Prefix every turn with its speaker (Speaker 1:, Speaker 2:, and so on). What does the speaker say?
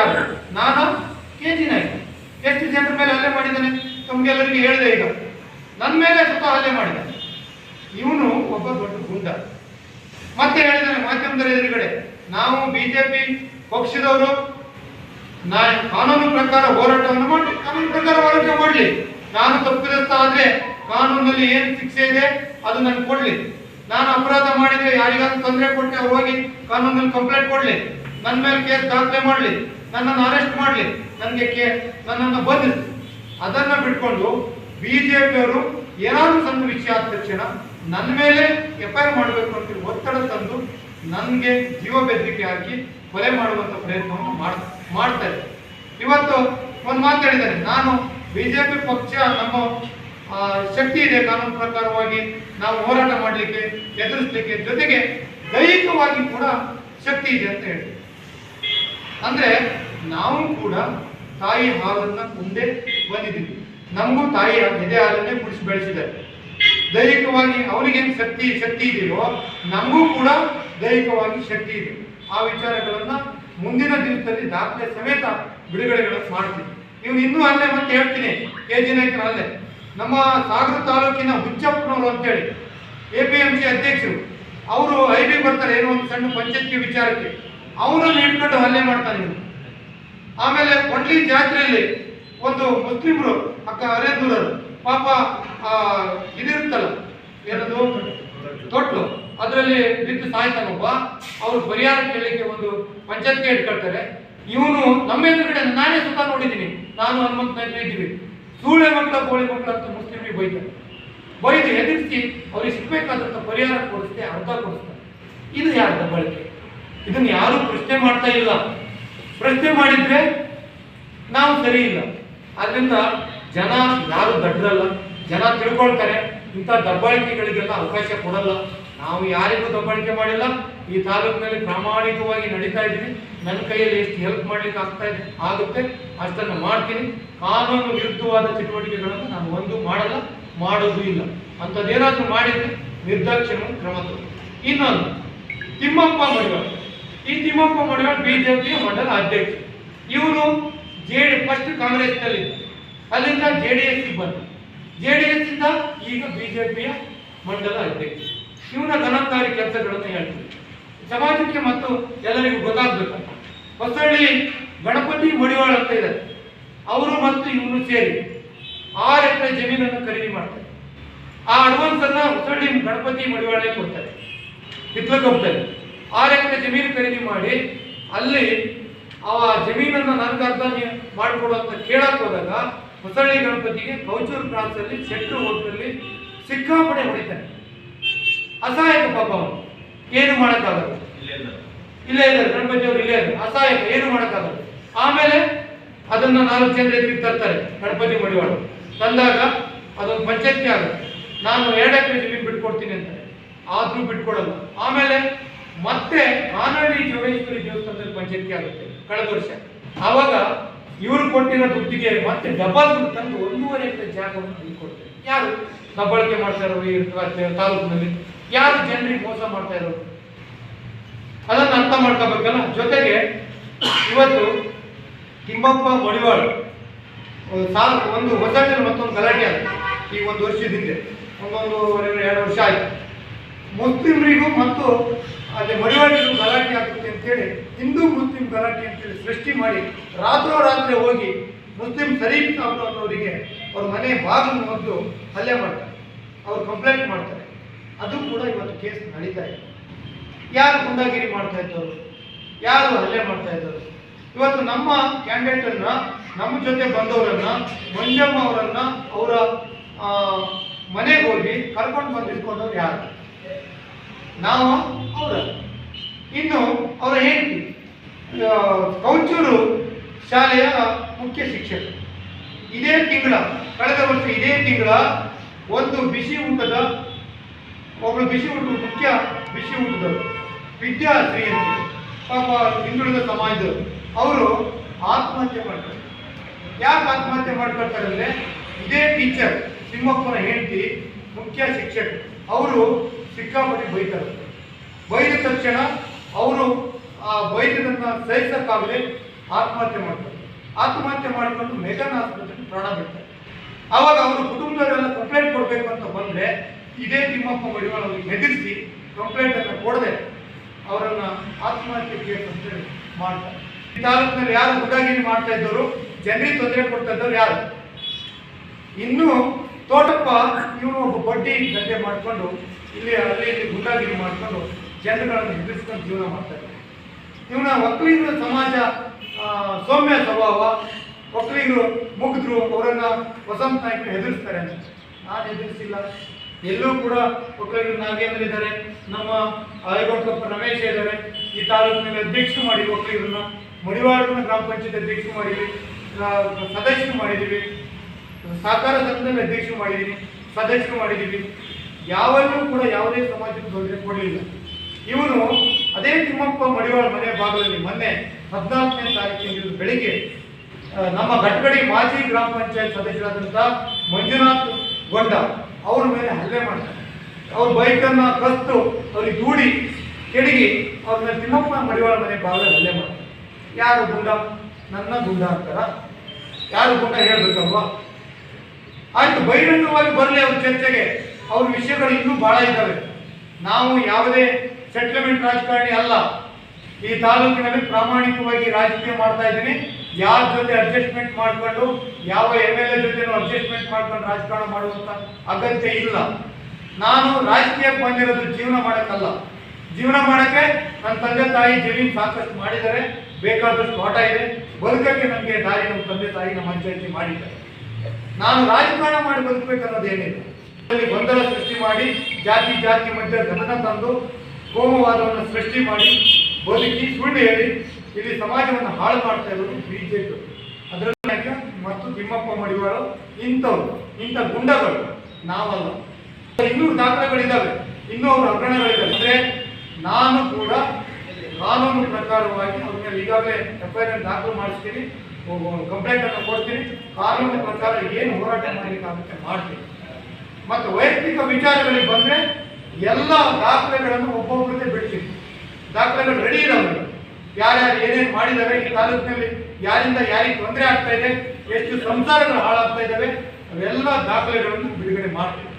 Speaker 1: ಯಾರು ನಾನು K G Naik ಎಷ್ಟು ಜನರ ಮೇಲೆ ಹಲ್ಲೆ ಮಾಡಿದ್ದಾನೆ? ತಮ್ಗೆಲ್ಲರಿಗೂ ಹೇಳಿದೆ ಈಗ. ನನ್ನ ಮೇಲೆ ಸ್ವತಃ ಹಲ್ಲೆ ಮಾಡಿದ್ದಾನೆ ಇವನು ಒಬ್ಬ ದೊಡ್ಡ ಗುಂಡ. ಮತ್ತೆ ಹೇಳಿದ್ದಾನೆ ಮಾಧ್ಯಮದ ಎದುರುಗಡೆ, ನಾವು ಬಿಜೆಪಿ ಪಕ್ಷದವರು ನಾ ಕಾನೂನು ಪ್ರಕಾರ ಹೋರಾಟವನ್ನು ಮಾಡಿ ಕಾನೂನು ಪ್ರಕಾರ ಹೋರಾಟ ಮಾಡಲಿ. ನಾನು ತಪ್ಪಿದಸ್ತ ಆದ್ರೆ ಕಾನೂನಲ್ಲಿ ಏನು ಶಿಕ್ಷೆ ಇದೆ ಅದು ನನಗೆ ಕೊಡ್ಲಿ. ನಾನು ಅಪರಾಧ ಮಾಡಿದ್ರೆ ಯಾರಿಗಾದ್ರೂ ತೊಂದರೆ ಕೊಟ್ಟೆ ಅವ್ರು ಹೋಗಿ ಕಾನೂನಲ್ಲಿ ಕಂಪ್ಲೇಂಟ್ ಕೊಡ್ಲಿ. ನನ್ನ ಮೇಲೆ ಕೇಸ್ ದಾಖಲೆ ಮಾಡಲಿ, ನನ್ನನ್ನು ಅರೆಸ್ಟ್ ಮಾಡಲಿ, ನನಗೆ ಕೇ, ನನ್ನನ್ನು ಬಂಧಿಸಿ. ಅದನ್ನು ಬಿಟ್ಕೊಂಡು ಪಿಯವರು ಏನಾದರೂ ತಂದು ವಿಷಯ ಆದ ತಕ್ಷಣ ನನ್ನ ಮೇಲೆ ಎಫ್ ಐ ಆರ್ ಮಾಡಬೇಕು ಅಂತ ಒತ್ತಡ ತಂದು ನನಗೆ ಜೀವ ಬೆದರಿಕೆ ಹಾಕಿ ಕೊಲೆ ಮಾಡುವಂಥ ಪ್ರಯತ್ನವನ್ನು ಮಾಡ್ತಾರೆ ಇವತ್ತು ಒಂದು ಮಾತಾಡಿದ್ದಾರೆ ನಾನು ಬಿ ನಾನು ಬಿಜೆಪಿ ಪಕ್ಷ ನಮ್ಮ ಶಕ್ತಿ ಇದೆ. ಕಾನೂನು ಪ್ರಕಾರವಾಗಿ ನಾವು ಹೋರಾಟ ಮಾಡಲಿಕ್ಕೆ, ಎದುರಿಸಲಿಕ್ಕೆ ಜೊತೆಗೆ ದೈಹಿಕವಾಗಿ ಕೂಡ ಶಕ್ತಿ ಇದೆ ಅಂತ ಹೇಳಿ ಅಂದ್ರೆ ನಾವು ಕೂಡ ತಾಯಿ ಹಾಲನ್ನ ಮುಂದೆ ಬಂದಿದ್ದೀವಿ. ನಮಗೂ ತಾಯಿ ಎದೆ ಹಾಲನ್ನೇ ಕುಡಿಸಿ ಬೆಳೆಸಿದ್ದಾರೆ. ದೈಹಿಕವಾಗಿ ಅವರಿಗೇನು ಶಕ್ತಿ ಶಕ್ತಿ ಇದೆಯೋ, ನಮಗೂ ಕೂಡ ದೈಹಿಕವಾಗಿ ಶಕ್ತಿ ಇದೆ. ಆ ವಿಚಾರಗಳನ್ನ ಮುಂದಿನ ದಿನದಲ್ಲಿ ದಾಖಲೆ ಸಮೇತ ಬಿಡುಗಡೆಗಳನ್ನು ಮಾಡ್ತೀವಿ. ನೀವು ಇನ್ನೂ ಅಲ್ಲೇ ಮತ್ತೆ ಹೇಳ್ತೀನಿ ಕೆ ಜಿ ನಾಯ್ಕರ ಅಲ್ಲೇ. ನಮ್ಮ ಸಾಗರ ತಾಲೂಕಿನ ಹುಚ್ಚಪ್ಪನವರು ಅಂತೇಳಿ, ಎ ಪಿ ಎಂ ಸಿ ಅಧ್ಯಕ್ಷರು. ಅವರು ಐ ಬಿ ಬರ್ತಾರೆ, ಏನೋ ಒಂದು ಸಣ್ಣ ಪಂಚಾಯತ್ಗೆ ವಿಚಾರಕ್ಕೆ. ಅವನನ್ನು ಹಿಡ್ಕೊಂಡು ಹಲ್ಲೆ ಮಾಡ್ತಾನೆ ನೀವು ಆಮೇಲೆ ಕೊಂಡ್ಲಿ ಜಾತ್ರೆಯಲ್ಲಿ ಒಂದು ಮುಸ್ಲಿಮರು, ಅಕ್ಕ ಅರೇಂದ್ರರು, ಪಾಪ ಇದಿರುತ್ತಲ್ಲ, ಏನದು? ತೊಟ್ಟು ಅದರಲ್ಲಿ ಬಿದ್ದು ಸಾಯ್ತಾನೊಬ್ಬ ಅವರು ಪರಿಹಾರ ಕೇಳಲಿಕ್ಕೆ ಒಂದು ಪಂಚಾಯತ್ಗೆ ಇಟ್ಕೊಳ್ತಾರೆ. ಇವನು ನಮ್ಮ ಎದುರುಗಡೆ ನಾನೇ ಸುತ್ತ ನೋಡಿದ್ದೀನಿ. ನಾನು ಹನುಮಂತ ಇದ್ದೀವಿ. ಸೂಳೆ ಮಕ್ಕಳ, ಕೋಳಿ ಮಕ್ಕಳ ಅಂತ ಮುಸ್ಲಿಮರಿಗೆ ಬೈತಾರೆ. ಬೈದು ಎದುರಿಸಿ ಅವ್ರಿಗೆ ಸಿಗ್ಬೇಕಾದಂತ ಪರಿಹಾರ ಕೊಡಿಸ್ತೆ ಅರ್ಥ ಕೊಡಿಸ್ತಾರೆ. ಇದು ಯಾರ ದಬ್ಬಾಳಿಕೆ? ಇದನ್ನ ಯಾರು ಪ್ರಶ್ನೆ ಮಾಡ್ತಾ ಇಲ್ಲ. ಪ್ರಶ್ನೆ ಮಾಡಿದ್ರೆ ನಾವು ಸರಿ ಇಲ್ಲ. ಆದ್ರಿಂದ ಜನ ಯಾರು ದಡ್ಡರಲ್ಲ ಜನ ತಿಳ್ಕೊಳ್ತಾರೆ, ಇಂಥ ದಬ್ಬಾಳಿಕೆಗಳಿಗೆಲ್ಲ ಅವಕಾಶ ಕೊಡಲ್ಲ. ನಾವು ಯಾರಿಗೂ ದಬ್ಬಾಳಿಕೆ ಮಾಡಿಲ್ಲ. ಈ ತಾಲೂಕಿನಲ್ಲಿ ಪ್ರಾಮಾಣಿಕವಾಗಿ ನಡೀತಾ ಇದ್ದೀನಿ ನನ್ನ ಕೈಯಲ್ಲಿ ಎಷ್ಟು ಹೆಲ್ಪ್ ಮಾಡ್ಲಿಕ್ಕೆ ಆಗ್ತಾ ಇದೆ, ಆಗುತ್ತೆ. ಅಷ್ಟನ್ನು ಮಾಡ್ತೀನಿ. ಕಾನೂನು ವಿರುದ್ಧವಾದ ಚಟುವಟಿಕೆಗಳನ್ನು ನಾನು ಒಂದು ಮಾಡಲ್ಲ, ಮಾಡೋದು ಇಲ್ಲ. ಅಂಥದ್ದೇನಾದರೂ ಮಾಡಿದ್ರೆ ನಿರ್ದಾಕ್ಷಿಣ್ಯ ಕ್ರಮ ತಗೊಳ್ಳಿ. ಇನ್ನೊಂದು, ತಿಮ್ಮಪ್ಪ ಮಡಿವಾಳ. ಈ ತಿಮ್ಮಪ್ಪ ಮಡಿವಾಳ ಬಿಜೆಪಿ ಮಂಡಲ ಅಧ್ಯಕ್ಷ ಇವರು ಜೆ ಫಸ್ಟ್ ಕಾಂಗ್ರೆಸ್ನಲ್ಲಿ ಅಲ್ಲಿಂದ ಜೆ ಡಿ ಎಸ್ ಬಂದ. ಜೆ ಡಿ ಎಸ್ ಇಂದ ಈಗ ಬಿಜೆಪಿಯ ಮಂಡಲ ಅಧ್ಯಕ್ಷ ಇವನ ಘನಕಾರಿ ಕೆಲಸಗಳನ್ನು ಹೇಳ್ತೀವಿ ಸಮಾಜಕ್ಕೆ ಮತ್ತು ಎಲ್ಲರಿಗೂ ಗೊತ್ತಾಗಬೇಕು ಹೊಸಳ್ಳಿ, ಗಣಪತಿ ಮಡಿವಾಳ ಅಂತ ಇದ್ದಾರೆ ಅವರು ಮತ್ತು ಇವನು ಸೇರಿ ಆರು ಎಕರೆ ಜಮೀನನ್ನು ಖರೀದಿ ಮಾಡ್ತಾರೆ. ಆ ಅಡ್ವಾನ್ಸ್ ಅನ್ನ ಹೊಸಳ್ಳಿ ಗಣಪತಿ ಮಡಿವಾಳೆ ಕೊಡ್ತಾರೆ. ಹಿತ್ಲಕೊಪ್ಪದಲ್ಲಿ ಆರು ಎಕರೆ ಜಮೀನು ಖರೀದಿ ಮಾಡಿ ಅಲ್ಲಿ ಆ ಜಮೀನನ್ನು ನನಗೆ ಅರ್ಧ ನೀ- ಮಾಡಿಕೊಡು ಅಂತ ಕೇಳಕ್ ಹೋದಾಗ ಹೊಸಳ್ಳಿ ಗಣಪತಿಗೆ ಕೌಚೂರು ಪ್ರಾಂತದಲ್ಲಿ ಅಲ್ಲಿ ಶೆಟ್ರು ಹೋಟ್ಲಲ್ಲಿ ಹೊಡಿತಾರೆ. ಹೊಡಿತಾನೆ ಅಸಹಾಯಕ ಪಾಪ ಅವನು. ಏನು ಮಾಡೋಕ್ಕಾಗಲ್ಲ ಇಲ್ಲೇ ಇದ್ದಾರೆ. ಗಣಪತಿ ಅವರು ಇಲ್ಲೇ ಇದ್ದಾರೆ. ಅಸಹಾಯಕ ಏನು ಮಾಡೋಕ್ಕಾಗಲ್ಲ ಆಮೇಲೆ ಅದನ್ನ ನಾಲ್ಕು ಜನರ ಎದುರಿಗೆ ತರ್ತಾರೆ ಗಣಪತಿ ಮಡಿವಾಳ. ತಂದಾಗ ಅದೊಂದು ಪಂಚಾಯತಿ ಆಗುತ್ತೆ. ನಾನು ಎರಡು ಎಕರೆ ಜಮೀನು ಬಿಟ್ಕೊಡ್ತೀನಿ ಅಂತಾರೆ ಆದರೂ ಬಿಟ್ಕೊಡಲ್ಲ. ಆಮೇಲೆ ಮತ್ತೆ ಆನಹಳ್ಳಿ ಜೋಗೇಶ್ವರಿ ದೇವಸ್ಥಾನದಲ್ಲಿ ಪಂಚಾಯತ್ಗೆ ಆಗುತ್ತೆ ಕಳೆದ ವರ್ಷ. ಆವಾಗ ಇವರು ಕೊಟ್ಟಿರೋ ದುಡ್ಡಿಗೆ ಮತ್ತೆ ಡಬಲ್ ತಂದು ಒಂದೂವರೆ ಎಕರೆ ಜಾಗವನ್ನು ತಂದುಕೊಡ್ತಾರೆ ಕೊಡ್ತಾರೆ ಯಾರು? ದಬ್ಬಾಳಿಕೆ ಮಾಡ್ತಾ ಇರೋರು, ಈ ತಾಲೂಕಿನಲ್ಲಿ. ಯಾರು ಜನರಿಗೆ ಮೋಸ ಮಾಡ್ತಾ ಇರೋರು? ಅದನ್ನು ಅರ್ಥ ಮಾಡ್ಕೋಬೇಕಲ್ಲ? ಜೊತೆಗೆ ಇವತ್ತು ತಿಮ್ಮಪ್ಪ ಮಡಿವಾಳು ಸಾಲ, ಒಂದು ಹೊಸದಲ್ಲಿ ಮತ್ತೊಂದು ಗಲಾಟೆ ಆಯ್ತು ಈ ಒಂದು ವರ್ಷದಿಂದ ಒಂದೊಂದು ಎರಡು ವರ್ಷ ಆಯ್ತು. ಮುಸ್ಲಿಮರಿಗೂ ಮತ್ತು ಅಲ್ಲಿ ಮಡಿವಾಳಿಗೂ ಗಲಾಟೆ ಆಗುತ್ತೆ ಅಂತೇಳಿ ಹಿಂದೂ ಮುಸ್ಲಿಂ ಗಲಾಟೆ ಅಂತೇಳಿ ಸೃಷ್ಟಿ ಮಾಡಿ ರಾತ್ರೋರಾತ್ರಿ ಹೋಗಿ ಮುಸ್ಲಿಂ ಸರೀಫ್ ಸಾಬ್ರು ಅನ್ನೋರಿಗೆ ಅವ್ರ ಮನೆ ಬಾಗಿಲು ಮೊದಲು ಹಲ್ಲೆ ಮಾಡ್ತಾರೆ. ಅವ್ರು ಕಂಪ್ಲೇಂಟ್ ಮಾಡ್ತಾರೆ. ಅದು ಕೂಡ ಇವತ್ತು ಕೇಸ್ ನಡೀತಾ ಇದೆ. ಯಾರು ಗುಂಡಾಗಿರಿ ಮಾಡ್ತಾ ಇದ್ದವರು? ಯಾರು ಹಲ್ಲೆ ಮಾಡ್ತಾ ಇದ್ದವರು? ಇವತ್ತು ನಮ್ಮ ಕ್ಯಾಂಡಿಡೇಟನ್ನ ನಮ್ಮ ಜೊತೆ ಬಂದವರನ್ನ, ಮಂಜಮ್ಮ ಅವರನ್ನ ಅವರ ಮನೆಗೆ ಹೋಗಿ ಕರ್ಕೊಂಡು ಬಂದು ಇಟ್ಕೊಂಡವ್ರು ಯಾರು? ನಾವು ಅವರ, ಇನ್ನು ಅವರ ಹೆಂಡತಿ ಕೌಚೂರು ಶಾಲೆಯ ಮುಖ್ಯ ಶಿಕ್ಷಕ. ಇದೇ ತಿಂಗಳ, ಕಳೆದ ವರ್ಷ ಇದೇ ತಿಂಗಳ ಒಂದು ಬಿಸಿ ಊಟದ ಒಬ್ಬಳು ಬಿಸಿ ಊಟ ಮುಖ್ಯ ಬಿಸಿ ಊಟದವರು ವಿದ್ಯಾರ್ಥಿ ಅಂತ ಪಾಪ ಹಿಂದುಳಿದ ಸಮಾಜದವರು. ಅವರು ಆತ್ಮಹತ್ಯೆ ಮಾಡ್ತಾರೆ. ಯಾಕೆ ಆತ್ಮಹತ್ಯೆ ಮಾಡ್ಕೊಳ್ತಾರೆ ಅಂದರೆ ಇದೇ ಟೀಚರ್ ತಿಮ್ಮಪ್ಪನ ಹೆಂಡತಿ ಮುಖ್ಯ ಶಿಕ್ಷಕ ಅವರು ಸಿಕ್ಕಾಪಟ್ಟೆ ಬೈತಾರೆ. ಬೈದ ತಕ್ಷಣ ಅವರು ಆ ಬೈದನ್ನ ಸಹಿಸೋಕ್ಕಾಗಲೇ ಆತ್ಮಹತ್ಯೆ ಮಾಡ್ತಾರೆ. ಆತ್ಮಹತ್ಯೆ ಮಾಡಿಕೊಂಡು ಮೆಗನ್ ಆಸ್ಪತ್ರೆಗೆ ಪ್ರಾಣ ಬಿಡ್ತಾರೆ. ಅವಾಗ ಅವರು ಕುಟುಂಬದವರೆಲ್ಲ ಕಂಪ್ಲೇಂಟ್ ಕೊಡಬೇಕು ಅಂತ ಬಂದರೆ ಇದೇ ತಿಮ್ಮಪ್ಪ ಮಡಿವಾಳ ಅವರಿಗೆ ಹೆದರಿಸಿ ಕಂಪ್ಲೇಂಟ್ ಅನ್ನು ಕೊಡದೆ ಅವರನ್ನ ಆತ್ಮಹತ್ಯೆ ಕೇಸ್ ಅಂತ ಮಾಡ್ತಾರೆ. ಈ ತಾಲೂಕಿನಲ್ಲಿ ಯಾರು ಗುಂಡಾಗಿರಿ ಮಾಡ್ತಾ ಇದ್ದವರು, ಜನರಿಗೆ ತೊಂದರೆ ಕೊಡ್ತಾ ಇದ್ದವ್ರು ಯಾರು? ಇನ್ನು ತೋಟಪ್ಪ, ಇವನು ಒಬ್ಬ ಬಡ್ಡಿ ದಂಧೆ ಮಾಡ್ಕೊಂಡು ಇಲ್ಲಿ ಅಲ್ಲಿ ಇಲ್ಲಿ ಗುಂಡಾಗಿರಿ ಮಾಡಿಕೊಂಡು ಜನಗಳನ್ನು ಹೆದರಿಸ್ಕೊಂಡು ಜೀವನ ಮಾಡ್ತಾ ಇದ್ದಾರೆ. ಇವನ ಒಕ್ಕಲಿಗರ ಸಮಾಜ ಸೌಮ್ಯ ಸ್ವಭಾವ, ಒಕ್ಕಲಿಗರು ಮುಗಿದ್ರು, ಅವರನ್ನು ವಸಂತ ನಾಯಕರು ಅಂತ. ನಾನು ಹೆದರಿಸಿಲ್ಲ. ಎಲ್ಲೂ ಕೂಡ ಒಕ್ಕಲಿಗರು ನಾಗೇಂದ್ರ ಇದ್ದಾರೆ. ನಮ್ಮ ಐಗೋಡ್ಕಪ್ಪ ರಮೇಶ್ ಇದ್ದಾರೆ. ಈ ತಾಲೂಕಿನಲ್ಲಿ ಅಧ್ಯಕ್ಷರು ಮಾಡಿದ್ವಿ ಒಕ್ಕಲಿಗರನ್ನ ಮಡಿವಾಳನ ಗ್ರಾಮ ಪಂಚಾಯತ್ ಅಧ್ಯಕ್ಷ ಮಾಡಿದ್ವಿ. ಸದಸ್ಯರು ಮಾಡಿದ್ದೀವಿ ಸಹಕಾರ ಸಂಘದಲ್ಲಿ ಅಧ್ಯಕ್ಷರು ಮಾಡಿದ್ದೀನಿ ಸದಸ್ಯರು ಮಾಡಿದ್ದೀವಿ ಯಾವಲ್ಲೂ ಕೂಡ ಯಾವುದೇ ಸಮಾಜಕ್ಕೆ ತೊಂದರೆ ಕೊಡಲಿಲ್ಲ. ಇವನು ಅದೇ ತಿಮ್ಮಪ್ಪ ಮಡಿವಾಳ ಮನೆ ಭಾಗದಲ್ಲಿ ಮೊನ್ನೆ ಹದಿನಾಲ್ಕನೇ ತಾರೀಕಿನ ಬೆಳಿಗ್ಗೆ ನಮ್ಮ ಘಟಗಡಿ ಮಾಜಿ ಗ್ರಾಮ ಪಂಚಾಯತ್ ಸದಸ್ಯರಾದಂಥ ಮಂಜುನಾಥ್ ಗೊಂಡ ಅವ್ರ ಮೇಲೆ ಹಲ್ಲೆ ಮಾಡ್ತಾರೆ. ಅವ್ರ ಬೈಕನ್ನು ಕತ್ತು ಅವ್ರಿಗೆ ದೂಡಿ ಕೆಡಗಿ ಅವ್ರ ಮೇಲೆ ತಿಮ್ಮಪ್ಪ ಮಡಿವಾಳ ಮನೆ ಭಾಗದಲ್ಲಿ ಹಲ್ಲೆ ಮಾಡ್ತಾರೆ. ಯಾರು ಗುಂಡ? ನನ್ನ ಗುಂಡ ಅಂತಾರ. ಯಾರು ಗುಂಡ ಹೇಳ್ಬೇಕಲ್ವಾ? ಆಯ್ತು, ಬಹಿರಂಗವಾಗಿ ಬರಲಿ ಅವ್ರ ಚರ್ಚೆಗೆ. ಅವ್ರ ವಿಷಯಗಳು ಇನ್ನೂ ಬಹಳ ಇದ್ದಾವೆ. ನಾವು ಯಾವುದೇ ಸೆಟ್ಲ್ಮೆಂಟ್ ರಾಜಕಾರಣಿ ಅಲ್ಲ. ಈ ತಾಲೂಕಿನಲ್ಲಿ ಪ್ರಾಮಾಣಿಕವಾಗಿ ರಾಜಕೀಯ ಮಾಡ್ತಾ ಇದ್ದೀನಿ. ಯಾರ ಜೊತೆ ಅಡ್ಜಸ್ಟ್ಮೆಂಟ್ ಮಾಡ್ಕೊಂಡು, ಯಾವ ಎಂ ಎಲ್ ಎ ಜೊತೆನೂ ಅಡ್ಜಸ್ಟ್ಮೆಂಟ್ ಮಾಡ್ಕೊಂಡು ರಾಜಕಾರಣ ಮಾಡುವಂತ ಅಗತ್ಯ ಇಲ್ಲ. ನಾನು ರಾಜಕೀಯಕ್ಕೆ ಬಂದಿರೋದು ಜೀವನ ಮಾಡೋಕ್ಕಲ್ಲ. ಜೀವನ ಮಾಡಕ್ಕೆ ನನ್ನ ತಂದೆ ತಾಯಿ ಜಮೀನ್ ಸಾಕಷ್ಟು ಮಾಡಿದ್ದಾರೆ. ಬೇಕಾದಷ್ಟು ತೋಟ ಇದೆ. ಬದುಕಕ್ಕೆ ನನಗೆ ದಾರಿ ನಮ್ಮ ತಂದೆ ತಾಯಿ ನಮ್ಮ ಮಾಡಿದ್ದಾರೆ. ನಾನು ರಾಜಕಾರಣ ಮಾಡಿ ಬದುಕಬೇಕನ್ನೋದೇನಿದೆ ಗೊಂದಲ ಸೃಷ್ಟಿ ಮಾಡಿ, ಜಾತಿ ಜಾತಿ ಮಧ್ಯೆ ಗಮನ ತಂದು ಕೋಮವಾದವನ್ನು ಸೃಷ್ಟಿ ಮಾಡಿ, ಬದುಕಿ ಸುಳ್ಳು ಹೇಳಿ ಇಲ್ಲಿ ಸಮಾಜವನ್ನು ಹಾಳು ಮಾಡ್ತಾ ಇರೋದು ಬಿಜೆಪಿ ಅದರ ಮತ್ತು ತಿಮ್ಮಪ್ಪ ಮಡಿವಾಳು, ಇಂಥವ್ರು, ಇಂಥ ಗುಂಡಗಳು. ನಾವಲ್ಲ. ಇನ್ನೂ ದಾಖಲೆಗಳಿದ್ದಾವೆ. ಇನ್ನೂ ಅವ್ರ ಹಗರಣಗಳಿದ್ದಾವೆ. ಅಂದ್ರೆ ನಾನು ಕೂಡ ಕಾನೂನು ಪ್ರಕಾರವಾಗಿ ಅವ್ರ ಈಗಾಗಲೇ ಎಫ್ ಐ ಆರ್ ದಾಖಲು ಮಾಡಿಸ್ತೀನಿ. ಕಂಪ್ಲೇಂಟ್ ಅನ್ನು ಕೊಡ್ತೀನಿ. ಕಾನೂನು ಪ್ರಕಾರ ಏನು ಹೋರಾಟ ಮಾಡಲಿಕ್ಕಾಗುತ್ತೆ ಮಾಡ್ತೀನಿ. ಮತ್ತು ವೈಯಕ್ತಿಕ ವಿಚಾರಗಳಿಗೆ ಬಂದರೆ ಎಲ್ಲ ದಾಖಲೆಗಳನ್ನು ಒಬ್ಬೊಬ್ಬರಿಗೆ ಬಿಡ್ತೀವಿ ದಾಖಲೆಗಳು ರೆಡಿ ಇರೋದು ಯಾರ್ಯಾರು ಏನೇನು ಮಾಡಿದ್ದಾರೆ ಈ ತಾಲೂಕಿನಲ್ಲಿ, ಯಾರಿಂದ ಯಾರಿಗೆ ತೊಂದರೆ ಆಗ್ತಾ ಇದೆ, ಎಷ್ಟು ಸಂಸಾರಗಳು ಹಾಳಾಗ್ತಾ ಇದ್ದಾವೆ ಅವೆಲ್ಲ ದಾಖಲೆಗಳನ್ನು ಬಿಡುಗಡೆ ಮಾಡ್ತೀನಿ.